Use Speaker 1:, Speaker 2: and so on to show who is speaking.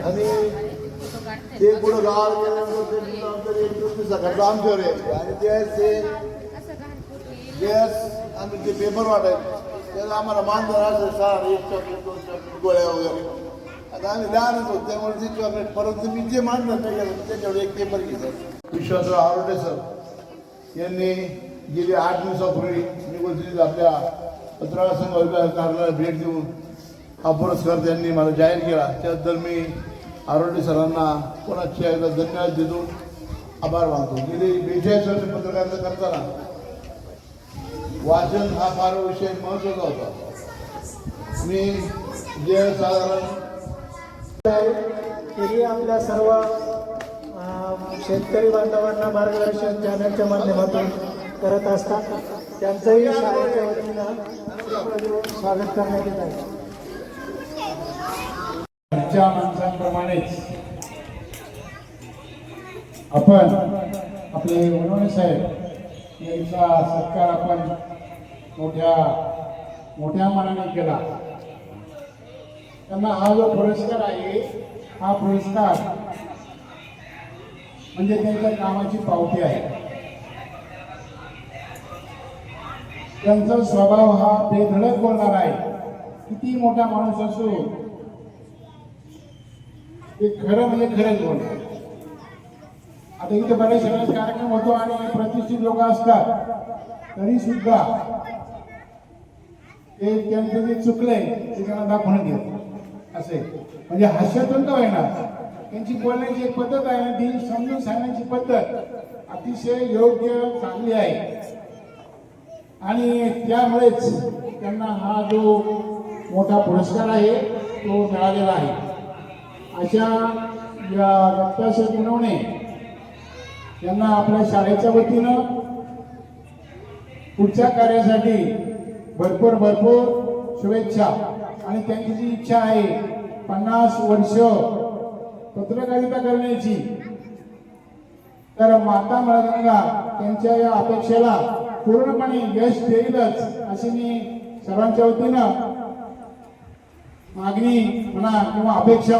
Speaker 1: आणि ते पुढं गावाला गेल्यानंतर ते नंतर एक दोन दिवसाकडं आमच्यावर यायचे आणि त्यावेळेस ते गॅस आम्ही ते पेपर वाटायचे त्याला आम्हाला मान धरायचं सहा एक चॉकलेट दोन चॉकलेट गोळ्या वगैरे आता आम्ही लहानच होतो त्यामुळे ते चॉकलेट परंतु मी जे मानधन नाही गेलं त्याच्यावर एक पेपर घेतात विश्वासराव आरोटे सर यांनी गेली आठ दिवसापूर्वी निवडणुकीत आपल्या पत्रकार संघ कार्यालयाला भेट देऊन हा पुरस्कार त्यांनी मला जाहीर केला. त्याबद्दल मी आरोग्य सरांना कोणाची एकदा धन्यवाद देतो. आभार मानतो. गेली बेचाळीस वर्ष पत्रकारिता करताना वाचन हा फार विषय महत्त्वाचा होता. मी जे साधारण
Speaker 2: तरी आपल्या सर्व शेतकरी बांधवांना मार्गदर्शन चॅनलच्या माध्यमातून करत असतात. त्यांचंही शाळेच्या वतीनं स्वागत करण्यात येत आहे.
Speaker 3: घरच्या माणसांप्रमाणेच आपण आपले मनोहर साहेब यांचा सत्कार आपण मोठ्या मोठ्या मनाने केला. त्यांना हा जो पुरस्कार आहे हा पुरस्कार म्हणजे त्यांच्या कामाची पावती आहे. त्यांचा स्वभाव हा बेधडक बोलणार आहे. किती मोठा माणूस असो ते खरं म्हणजे खरंच बोलणार आता इथे बरेच सगळेच कार्यक्रम होतो आणि प्रतिष्ठित लोक असतात. तरी सुद्धा ते त्यांचं जे चुकलंय ते त्यांना दाखवून घेत असे. म्हणजे हास्यातून का येणार त्यांची बोलण्याची एक पद्धत आहे ना ती समजून सांगण्याची पद्धत अतिशय योग्य चांगली आहे. आणि त्यामुळेच त्यांना हा जो मोठा पुरस्कार आहे तो मिळालेला आहे. अशा या दत्ताशेठ गुणवणे यांना आपल्या शाळेच्या वतीनं पुढच्या कार्यासाठी भरपूर भरपूर शुभेच्छा. आणि त्यांची जी इच्छा आहे पन्नास वर्ष पत्रकारिता करण्याची तर माता मळगंगा त्यांच्या या अपेक्षेला पूर्णपणे यश देईलच अशी मी सर्वांच्या वतीनं मागणी म्हणा किंवा अपेक्षा